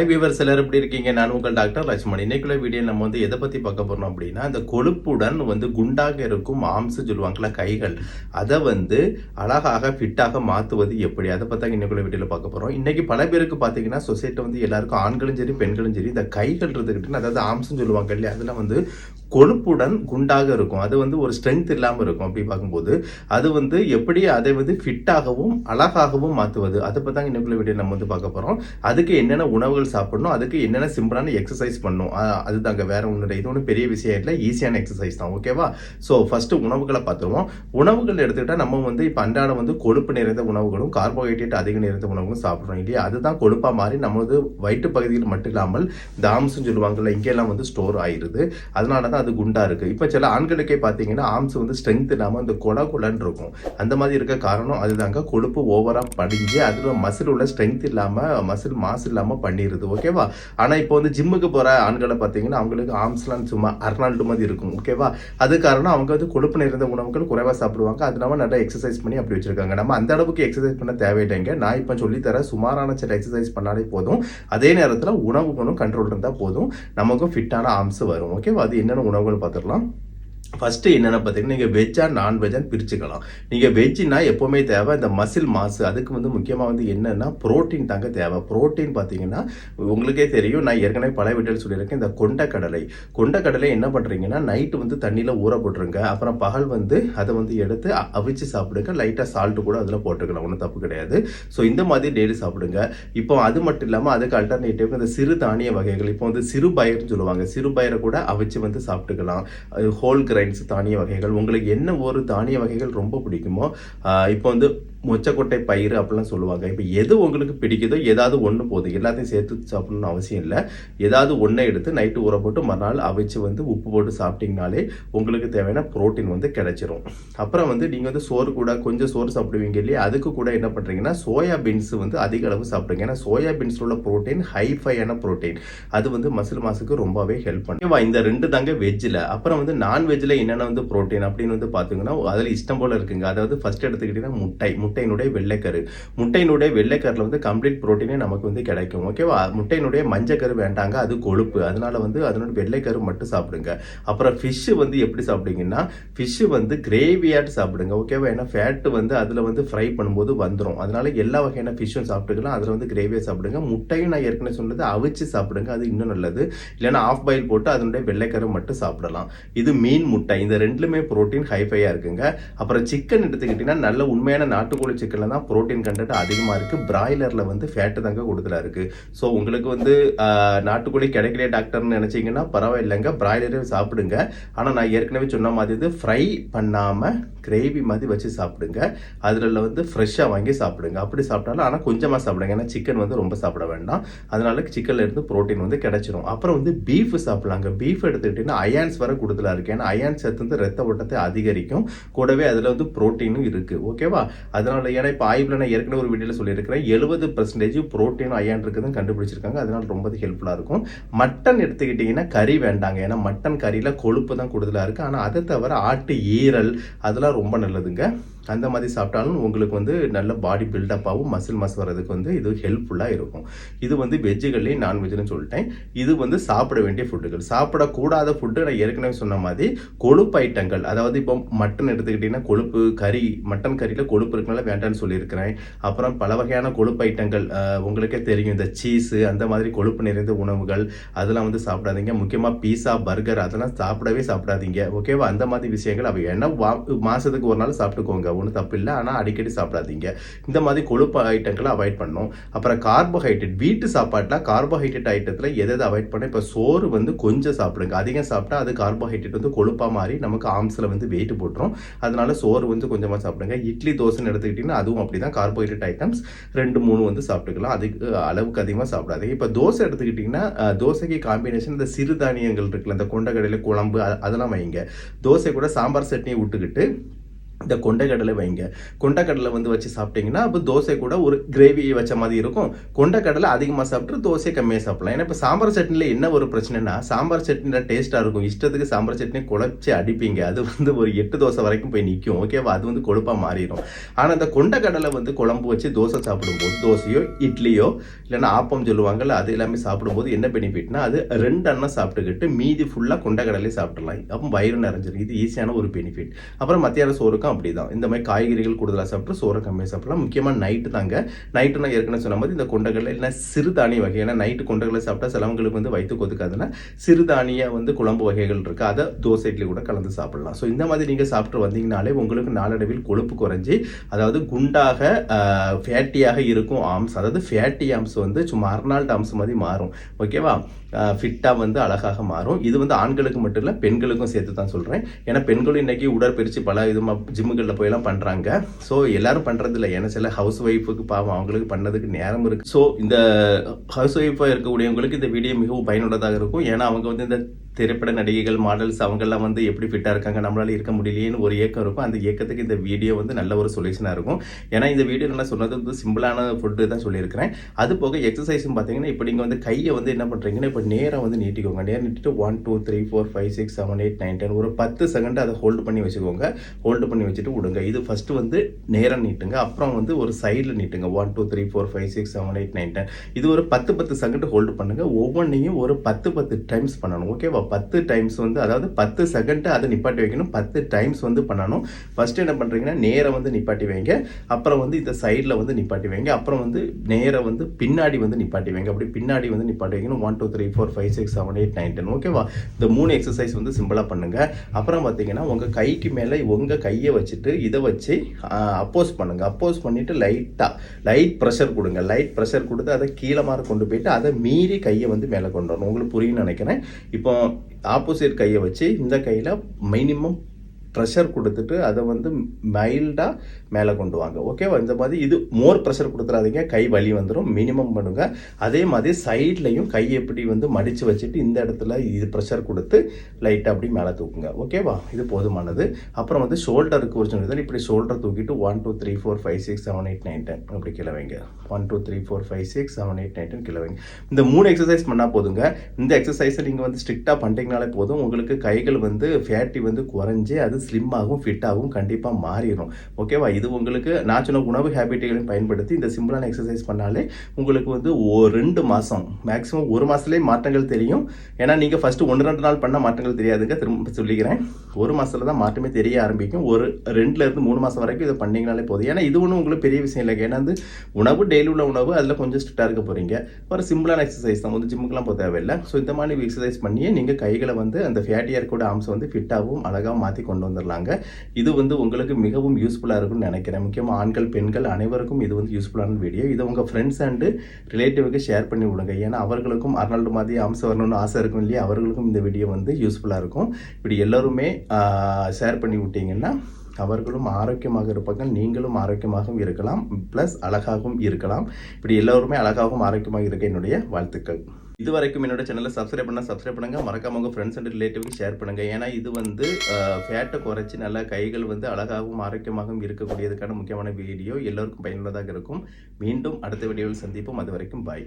High viewer சிலர் எப்படி இருக்கீங்க? நான் உங்கள் டாக்டர் லட்சுமணி இன்னைக்குள்ள வீடியோ நம்ம வந்து எதை பற்றி பார்க்க போகிறோம் அப்படின்னா இந்த கொழுப்புடன் வந்து குண்டாக இருக்கும் ஆம்ஸ் சொல்லுவாங்கல்ல கைகள். அதை வந்து அழகாக ஃபிட்டாக மாற்றுவது எப்படி? அதை பத்தி இன்னைக்குள்ள வீடியோவில் பார்க்க போகிறோம் இன்னைக்கு பல பேருக்கு பார்த்தீங்கன்னா சொசைட்டி வந்து எல்லாருக்கும் ஆண்களும் சரி பெண்களும் சரி இந்த கைகள் இருந்துக்கிட்டு அதாவது ஆம்சம் சொல்லுவாங்க இல்லையா? அதெல்லாம் வந்து கொழுப்புடன் குண்டாக இருக்கும். அது வந்து ஒரு ஸ்ட்ரென்த் இல்லாமல் இருக்கும் அப்படி பார்க்கும்போது. அது வந்து எப்படி அதை வந்து ஃபிட்டாகவும் அழகாகவும் மாற்றுவது அதை பற்றி தான் இன்னைக்குள்ள வீடியோ நம்ம வந்து பார்க்க போகிறோம் அதுக்கு என்னென்ன உணவுகள் சாப்பிடணும்? அதுக்கு என்னென்ன சிம்பிளான எக்ஸசைஸ் பண்ணணும்? அஹ் அதுதாங்க வேற ஒன்று இது ஒன்றும் பெரிய விஷயம் இல்லை. ஈஸியான எக்ஸசைஸ் தான். ஓகேவா ஸோ ஃபஸ்ட்டு உணவுகளை பார்த்துருவோம். உணவுகள் எடுத்துக்கிட்டால் நம்ம வந்து இப்போ அன்றாடம் வந்து கொழுப்பு நிறைந்த உணவுகளும் கார்போஹைட்ரேட் அதிக நிறைந்த உணவுகளும் சாப்பிட்றோம் இல்லையா? அதுதான் கொழுப்பாக மாறி நம்ம வந்து வயிற்று பகுதியில் மட்டும் இல்லாமல் தாம்சம் சொல்லுவாங்கல்ல இங்கெல்லாம் வந்து ஸ்டோர் ஆயிடுது அதனால தான் அது குண்டாக இருக்குது இப்போ சில ஆண்களுக்கே பார்த்தீங்கன்னா ஆம்ஸ் வந்து ஸ்ட்ரென்த் இல்லாமல் அந்த கொல கொலன்னு இருக்கும். அந்த மாதிரி இருக்க காரணம் அதுதாங்க. கொழுப்பு ஓவராக படிஞ்சு அதில் மசில் உள்ள ஸ்ட்ரென்த் இல்லாமல் மசில் மாஸ் இல்லாமல் பண்ணிடுது ஓகேவா ஆனால் இப்போ வந்து ஜிம்முக்கு போகிற ஆண்களை பார்த்தீங்கன்னா அவங்களுக்கு ஆம்ஸ்லாம் சும்மா அர்னால்டு மாதிரி இருக்கும். ஓகேவா அது காரணம் அவங்க வந்து கொழுப்பு நிறைந்த உணவுகள் குறைவா சாப்பிடுவாங்க. அது இல்லாமல் நல்லா எக்ஸசைஸ் பண்ணி அப்படி வச்சிருக்காங்க. நம்ம அந்த அளவுக்கு எக்ஸசைஸ் பண்ண தேவையில்லைங்க. நான் இப்போ சொல்லித்தர சுமாரான சில எக்ஸசைஸ் பண்ணாலே போதும். அதே நேரத்தில் உணவுகளும் கண்ட்ரோல் இருந்தால் போதும். நமக்கும் ஃபிட்டான ஆம்ஸ் வரும். ஓகேவா அது என்னென்ன உணவுகள் பார்த்துடலாம். ஃபஸ்ட்டு என்னென்ன பார்த்தீங்கன்னா நீங்கள் வெஜ்ஜா நான்வெஜ்ஜான்னு பிரிச்சுக்கலாம். நீங்கள் வெஜ்ஜுனா எப்போவுமே தேவை இந்த மசில் மாசு அதுக்கு வந்து முக்கியமாக வந்து என்னென்னா புரோட்டீன் தாங்க தேவை. புரோட்டீன் பார்த்தீங்கன்னா உங்களுக்கே தெரியும் நான் ஏற்கனவே பல வீட்டில் சொல்லியிருக்கேன் இந்த கொண்டக்கடலை. கொண்டக்கடலை என்ன பண்ணுறீங்கன்னா நைட்டு வந்து தண்ணியில் ஊற போட்டுருங்க. அப்புறம் பகல் வந்து அதை வந்து எடுத்து அவிச்சு சாப்பிடுங்க. லைட்டாக சால்ட்டு கூட அதில் போட்டுக்கலாம் ஒன்றும் தப்பு கிடையாது. ஸோ இந்த மாதிரி டெய்லி சாப்பிடுங்க. இப்போ அது மட்டும் இல்லாமல் அதுக்கு அல்டர்னேட்டிவ் இந்த சிறு தானிய வகைகள் இப்போ வந்து சிறு பயிர்னு சொல்லுவாங்க. சிறு பயிரை கூட அவிச்சு வந்து சாப்பிட்டுக்கலாம். ஹோல் கிரைன்ஸ் தானிய வகைகள் உங்களுக்கு என்ன ஒரு தானிய வகைகள் ரொம்ப பிடிக்குமோ இப்போ வந்து மொச்சக்கொட்டை பயிர் அப்படிலாம் சொல்லுவாங்க. இப்போ எது உங்களுக்கு பிடிக்குதோ ஏதாவது ஒன்று போதும். எல்லாத்தையும் சேர்த்து சாப்பிடணும்னு அவசியம் இல்லை. ஏதாவது ஒன்றை எடுத்து நைட்டு ஊற போட்டு மறுநாள் அவிச்சு வந்து உப்பு போட்டு சாப்பிட்டிங்கனாலே உங்களுக்கு தேவையான புரோட்டீன் வந்து கிடைச்சிரும். அப்புறம் வந்து நீங்கள் வந்து சோறு கூட கொஞ்சம் சோறு சாப்பிடுவீங்க இல்லையா? அதுக்கு கூட என்ன பண்ணுறீங்கன்னா சோயா பீன்ஸ் வந்து அதிக அளவு சாப்பிடுங்க. ஏன்னா சோயா பீன்ஸில் உள்ள புரோட்டீன் ஹைஃபையான புரோட்டீன் அது வந்து மசில் மாசுக்கு ரொம்பவே ஹெல்ப் பண்ணும். இந்த ரெண்டு தாங்க வெஜ்ஜில் அப்புறம் வந்து நான்வெஜ்ஜில் என்னென்ன வந்து ப்ரோட்டீன் அப்படின்னு வந்து பார்த்தீங்கன்னா அதில் இஷ்டம் போல் இருக்குங்க. அதாவது ஃபஸ்ட் எடுத்துக்கிட்டிங்கன்னா முட்டை முட்டையினுடைய வெள்ளைக்கரு. முட்டையினுடைய வெள்ளைக்கரில் வந்து கம்ப்ளீட் புரோட்டீனே நமக்கு வந்து கிடைக்கும். ஓகேவா முட்டையினுடைய மஞ்சக்கரு வேண்டாங்க. அது கொழுப்பு. அதனால வந்து அதனுடைய வெள்ளைக்கரு மட்டும் சாப்பிடுங்க. அப்புறம் ஃபிஷ்ஷு வந்து எப்படி சாப்பிடுங்கன்னா ஃபிஷ்ஷு வந்து கிரேவியாட்டு சாப்பிடுங்க. ஓகேவா ஏன்னா ஃபேட்டு வந்து அதில் வந்து ஃப்ரை பண்ணும்போது வந்துடும் அதனால எல்லா வகையான ஃபிஷ்ஷும் சாப்பிட்டுக்கலாம். அதில் வந்து கிரேவியாக சாப்பிடுங்க. முட்டையும் நான் ஏற்கனவே சொன்னது அவிச்சு சாப்பிடுங்க. அது இன்னும் நல்லது. இல்லைன்னா ஆஃப் பாயில் போட்டு அதனுடைய வெள்ளைக்கரு மட்டும் சாப்பிடலாம். இது மீன் முட்டை. இந்த ரெண்டுலுமே புரோட்டீன் ஹைஃபையாக இருக்குங்க. அப்புறம் சிக்கன் எடுத்துக்கிட்டிங்கன்னா நல்ல உண்மையான நாட்டு நாட்டுக்கோழி சிக்கனில் தான் ப்ரோட்டீன் கண்டென்ட் அதிகமாக இருக்குது பிராய்லரில் வந்து ஃபேட்டு தாங்க கூடுதலாக இருக்குது ஸோ உங்களுக்கு வந்து நாட்டுக்கோழி கிடைக்கலையே டாக்டர்னு நினச்சிங்கன்னா பரவாயில்லைங்க. பிராய்லரே சாப்பிடுங்க. ஆனால் நான் ஏற்கனவே சொன்ன மாதிரி இது ஃப்ரை பண்ணாமல் கிரேவி மாதிரி வச்சு சாப்பிடுங்க. அதில் வந்து ஃப்ரெஷ்ஷாக வாங்கி சாப்பிடுங்க. அப்படி சாப்பிட்டாலும் ஆனால் கொஞ்சமாக சாப்பிடுங்க. ஏன்னா சிக்கன் வந்து ரொம்ப சாப்பிட வேண்டாம். அதனால சிக்கனில் இருந்து புரோட்டீன் வந்து கிடைச்சிரும். அப்புறம் வந்து பீஃப் சாப்பிடலாங்க. பீஃப் எடுத்துக்கிட்டிங்கன்னா அயான்ஸ் வர கொடுத்துல இருக்குது ஏன்னா அயான் சத்து வந்து ரத்த ஓட்டத்தை அதிகரிக்கும். கூடவே அதில் வந்து புரோட்டீனும் இருக்குது ஓகேவா அதனால ஏன்னா இப்போ ஆய்வில் நான் ஏற்கனவே ஒரு வீடியோவில் சொல்லியிருக்கிறேன். எழுபது பர்சன்டேஜ் ப்ரோட்டீனும் அயான் இருக்குதுன்னு கண்டுபிடிச்சிருக்காங்க. அதனால ரொம்ப ஹெல்ப்ஃபுல்லாக இருக்கும். மட்டன் எடுத்துக்கிட்டிங்கன்னா கறி வேண்டாங்க. ஏன்னா மட்டன் கறியில் கொழுப்பு தான் கூடுதலாக இருக்குது ஆனால் அதை தவிர ஆட்டு ஈரல் அதெல்லாம் ரொம்ப நல்லதுங்க. அந்த மாதிரி சாப்பிட்டாலும் உங்களுக்கு வந்து நல்ல பாடி பில்டப்பாகவும் மசில் மஸ் வர்றதுக்கு வந்து இது ஹெல்ப்ஃபுல்லாக இருக்கும். இது வந்து வெஜ்ஜுகள்லேயும் நான்வெஜ்னு சொல்லிட்டேன். இது வந்து சாப்பிட வேண்டிய ஃபுட்டுகள் சாப்பிடக்கூடாத ஃபுட்டு நான் ஏற்கனவே சொன்ன மாதிரி கொழுப்பு ஐட்டங்கள் அதாவது இப்போ மட்டன் எடுத்துக்கிட்டிங்கன்னா கொழுப்பு கறி மட்டன் கறியில் கொழுப்பு இருக்கனால வேண்டாம்னு சொல்லியிருக்கிறேன். அப்புறம் பல வகையான கொழுப்பு ஐட்டங்கள் உங்களுக்கே தெரியும். இந்த சீஸு அந்த மாதிரி கொழுப்பு நிறைந்த உணவுகள் அதெல்லாம் வந்து சாப்பிடாதீங்க. முக்கியமாக பீஸா பர்கர் அதெல்லாம் சாப்பிடவே சாப்பிடாதீங்க. ஓகேவா அந்த மாதிரி விஷயங்கள் அவை என்ன மாதத்துக்கு ஒரு நாள் சாப்பிட்டுக்கோங்க. ஒன்றும் தப்பு இல்லை ஆனால் அடிக்கடி சாப்பிடாதீங்க. இந்த மாதிரி கொழுப்பு ஐட்டங்களை அவாய்ட் பண்ணணும். அப்புறம் கார்போஹைட்ரேட் வீட்டு சாப்பாட்டில் கார்போஹைட்ரேட் ஐட்டத்தில் எதை எதை அவாய்ட் பண்ண இப்போ சோறு வந்து கொஞ்சம் சாப்பிடுங்க. அதிகம் சாப்பிட்டா அது கார்போஹைட்ரேட் வந்து கொழுப்பாக மாறி நமக்கு ஆம்ஸில் வந்து வெயிட் போட்டுரும். அதனால சோறு வந்து கொஞ்சமாக சாப்பிடுங்க. இட்லி தோசைன்னு எடுத்துக்கிட்டிங்கன்னா அதுவும் அப்படி தான் கார்போஹைட்ரேட் ஐட்டம்ஸ் ரெண்டு மூணு வந்து சாப்பிட்டுக்கலாம். அதுக்கு அளவுக்கு அதிகமாக சாப்பிடாதீங்க. இப்போ தோசை எடுத்துக்கிட்டிங்கன்னா தோசைக்கு காம்பினேஷன் இந்த சிறுதானியங்கள் இருக்குல்ல இந்த கொண்டக்கடையில் குழம்பு அதெல்லாம் வைங்க. தோசை கூட சாம்பார் சட்னி விட்டுக்கிட்டு இந்த கொண்டைக்கடலை வைங்க. கொண்டைக்கடலை வந்து வச்சு சாப்பிட்டீங்கன்னா அப்போ தோசை கூட ஒரு கிரேவி வச்ச மாதிரி இருக்கும். கொண்டைக்கடலை அதிகமாக சாப்பிட்டு தோசை கம்மியாக சாப்பிடலாம். ஏன்னா இப்போ சாம்பார் சட்னியில் என்ன ஒரு பிரச்சனைனா சாம்பார் சட்னியில் டேஸ்ட்டாக இருக்கும். இஷ்டத்துக்கு சாம்பார் சட்னி குழச்சி அடிப்பீங்க. அது வந்து ஒரு எட்டு தோசை வரைக்கும் போய் நிற்கும் ஓகேவா அது வந்து கொழுப்பாக மாறிடும். ஆனால் இந்த கொண்டைக்கடலை வந்து குழம்பு வச்சு தோசை சாப்பிடும்போது தோசையோ இட்லியோ இல்லைன்னா ஆப்பம் சொல்லுவாங்கல்ல அது எல்லாமே சாப்பிடும்போது என்ன பெனிஃபிட்னா அது ரெண்டு அண்ணன் சாப்பிட்டுக்கிட்டு மீதி ஃபுல்லாக கொண்டைக்கடலையே சாப்பிடலாம் அப்போ வயிறு நிறைஞ்சிருக்கு இது ஈஸியான ஒரு பெனிஃபிட் அப்புறம் மத்தியான சோறுக்கும் அப்படி தான் இந்த மாதிரி காய்கறிகள் கூடுதலாக சாப்பிட்டு சோறை கம்மியாக சாப்பிடலாம். முக்கியமாக நைட்டு தாங்க. நைட்டு நான் ஏற்கனவே சொன்ன மாதிரி இந்த கொண்டகடலை இல்லைனா சிறுதானிய வகை. ஏன்னா நைட்டு கொண்டகடலை சாப்பிட்டா சிலவங்களுக்கு வந்து வயிற்று கொதுக்காதுன்னா சிறுதானிய வந்து குழம்பு வகைகள் இருக்குது அதை தோசை இட்லி கூட கலந்து சாப்பிடலாம். ஸோ இந்த மாதிரி நீங்கள் சாப்பிட்டு வந்தீங்கனாலே உங்களுக்கு நாளடைவில் கொழுப்பு குறைஞ்சி அதாவது குண்டாக ஃபேட்டியாக இருக்கும் ஆம்ஸ். அதாவது ஃபேட்டி ஆம்ஸ் வந்து சும்மா அர்னால்ட் ஆம்ஸ் மாதிரி மாறும். ஓகேவா ஃபிட்டாக வந்து அழகாக மாறும். இது வந்து ஆண்களுக்கு மட்டும் இல்லை பெண்களுக்கும் சேர்த்து தான் சொல்கிறேன் ஏன்னா பெண்களும் இன்றைக்கி உடற்பயிற்சி பல விதமாக ஜிம்முகளில் போயெல்லாம் பண்ணுறாங்க ஸோ எல்லாரும் பண்ணுறது இல்லை ஏன்னா சில ஹவுஸ் ஒய்ஃபுக்கு பாவம் அவங்களுக்கு பண்ணதுக்கு நேரம் இருக்குது ஸோ இந்த ஹவுஸ் ஒய்ஃபாக இருக்கக்கூடியவங்களுக்கு இந்த வீடியோ மிகவும் பயனுள்ளதாக இருக்கும். ஏன்னா அவங்க வந்து இந்த திரைப்பட நடிகைகள் மாடல்ஸ் அவங்கெல்லாம் வந்து எப்படி ஃபிட்டாக இருக்காங்க நம்மளால இருக்க முடியலையேன்னு ஒரு ஏக்கம் இருக்கும். அந்த ஏக்கத்துக்கு இந்த வீடியோ வந்து நல்ல ஒரு சொல்யூஷனாக இருக்கும். ஏன்னா இந்த வீடியோ நான் சொன்னது வந்து சிம்பிளான ஃபுட்டு தான் சொல்லியிருக்கிறேன். அது போக எக்ஸசைஸும் பார்த்தீங்கன்னா இப்போ நீங்கள் வந்து கையை வந்து என்ன பண்ணுறீங்கன்னா இப்போ நேராக வந்து நீட்டிக்கோங்க. நேரம் நீட்டிட்டு one two three four five six seven eight nine ten ஒரு பத்து செகண்ட் அதை ஹோல்டு பண்ணி வச்சுக்கோங்க. ஹோல்டு பண்ணி வச்சுட்டு விடுங்க. இது ஃபஸ்ட்டு வந்து நேரம் நீட்டுங்க. அப்புறம் வந்து ஒரு சைடில் நீட்டுங்க. One two three four five six seven eight nine ten இது ஒரு பத்து பத்து செகண்ட் ஹோல்டு பண்ணுங்க. ஒவ்வொன்றையும் ஒரு பத்து பத்து டைம்ஸ் பண்ணணும். ஓகேவா பத்து டைம்ஸ் வந்து அதாவது பத்து செகண்ட் அதை நிப்பாட்டி வைக்கணும். பத்து டைம்ஸ் வந்து பண்ணணும். ஃபஸ்ட்டு என்ன பண்ணுறீங்கன்னா நேரம் வந்து நிப்பாட்டி வைங்க. அப்புறம் வந்து இந்த சைடில் வந்து நிப்பாட்டி வைங்க. அப்புறம் வந்து நேரம் வந்து பின்னாடி வந்து நிப்பாட்டி வைங்க. அப்படி பின்னாடி வந்து நிப்பாட்டி வைக்கணும். One two three four five six seven eight nine ten ஓகேவா இந்த மூணு எக்ஸசைஸ் வந்து சிம்பிளாக பண்ணுங்கள் அப்புறம் பார்த்தீங்கன்னா உங்கள் கைக்கு மேலே உங்கள் கையை வச்சுட்டு இதை வச்சு அப்போஸ் பண்ணுங்கள் அப்போஸ் பண்ணிவிட்டு லைட்டாக லைட் ப்ரெஷர் கொடுங்க. லைட் ப்ரெஷர் கொடுத்து அதை கீழே மாதிரி கொண்டு போயிட்டு அதை மீறி கையை வந்து மேலே கொண்டு வரணும். உங்களுக்கு புரியும்னு நினைக்கிறேன். இப்போ ஆப்போசிட் கையை வச்சு இந்த கையில் மினிமம் ப்ரெஷர் கொடுத்துட்டு அதை வந்து மைல்டாக மேலே கொண்டு வாங்க. ஓகேவா இந்த மாதிரி இது மோர் ப்ரெஷர் கொடுத்துறாதீங்க. கை வலி வந்துடும் மினிமம் பண்ணுங்கள் அதே மாதிரி சைட்லையும் கை எப்படி வந்து மடித்து வச்சுட்டு இந்த இடத்துல இது ப்ரெஷர் கொடுத்து லைட்டாக அப்படி மேலே தூக்குங்க. ஓகேவா இது போதுமானது. அப்புறம் வந்து ஷோல்டருக்கு ஒரு சொன்னதால் இப்படி ஷோல்டர் தூக்கிட்டு one two three four five six seven eight nine ten அப்படி கிளவைங்க one two three four five six seven eight nine ten கிளவைங்க இந்த மூணு எக்ஸசைஸ் பண்ணால் போதுங்க. இந்த எக்ஸசைஸை நீங்கள் வந்து ஸ்ட்ரிக்டாக பண்ணிட்டீங்கனாலே போதும். உங்களுக்கு கைகள் வந்து ஃபேட்டி வந்து குறைஞ்சி அது ஸ்லிம்மாகவும் ஃபிட்டாகவும் கண்டிப்பாக மாறிடும் ஓகேவா இது உங்களுக்கு நான் சொன்ன உணவு ஹேபிட்டுகளையும் பயன்படுத்தி இந்த சிம்பிளான எக்ஸசைஸ் பண்ணாலே உங்களுக்கு வந்து ஒரு ரெண்டு மாதம் மேக்ஸிமம் ஒரு மாதத்துலேயே மாற்றங்கள் தெரியும். ஏன்னா நீங்கள் ஃபஸ்ட்டு ஒன்று ரெண்டு நாள் பண்ண மாற்றங்கள் தெரியாதுங்க திரும்ப சொல்லிக்கிறேன். ஒரு மாதத்தில் தான் மாற்றமே தெரிய ஆரம்பிக்கும். ஒரு ரெண்டுலேருந்து மூணு மாதம் வரைக்கும் இதை பண்ணிங்கனாலே போதும். ஏன்னா இது ஒன்றும் உங்களுக்கு பெரிய விஷயம் இல்லை ஏன்னா வந்து உணவு டெய்லி உள்ள உணவு அதில் கொஞ்சம் ஸ்ட்ரிக்டாக இருக்க போகிறீங்க ஒரு சிம்பிளான எக்ஸசைஸ் தான். வந்து ஜிம்முக்குலாம் போக தேவையில்லை. ஸோ இந்த மாதிரி எக்ஸசைஸ் பண்ணியே நீங்கள் கைகளை வந்து அந்த ஃபேட்டியாக இருக்கக்கூடிய ஆம்ஸ் வந்து ஃபிட்டாகவும் அழகாகவும் மாற்றி கொண்டு வந்துடலாங்க இது வந்து உங்களுக்கு மிகவும் யூஸ்ஃபுல்லாக இருக்கும்னு நினைக்கிறேன். முக்கியமாக ஆண்கள் பெண்கள் அனைவருக்கும் இது வந்து யூஸ்ஃபுல்லான வீடியோ இதை உங்கள் ஃப்ரெண்ட்ஸ் அண்டு ரிலேட்டிவுக்கு ஷேர் பண்ணி விடுங்க. ஏன்னா அவர்களுக்கும் அர்னால்டு மாதிரி அம்சம் வரணும்னு ஆசை இருக்கும் இல்லையா? அவர்களுக்கும் இந்த வீடியோ வந்து யூஸ்ஃபுல்லாக இருக்கும். இப்படி எல்லோருமே ஷேர் பண்ணி விட்டீங்கன்னா அவர்களும் ஆரோக்கியமாக இருப்பாங்க. நீங்களும் ஆரோக்கியமாகவும் இருக்கலாம். ப்ளஸ் அழகாகவும் இருக்கலாம். இப்படி எல்லோருமே அழகாகவும் ஆரோக்கியமாக இருக்க என்னுடைய வாழ்த்துக்கள். இது வரைக்கும் என்னோட சேனலை சப்ஸ்கிரைப் பண்ணால் சப்ஸ்கிரைப் பண்ணுங்கள் மறக்காம உங்கள் ஃப்ரெண்ட்ஸ் அண்ட் ரிலேட்டிவ்க்கு ஷேர் பண்ணுங்கள் ஏன்னா இது வந்து ஃபேட்டை குறைச்சி நல்லா கைகள் வந்து அழகாகவும் ஆரோக்கியமாகவும் இருக்கக்கூடியதுக்கான முக்கியமான வீடியோ எல்லோருக்கும் பயனுள்ளதாக இருக்கும். மீண்டும் அடுத்த வீடியோவில் சந்திப்போம். அது வரைக்கும் பாய்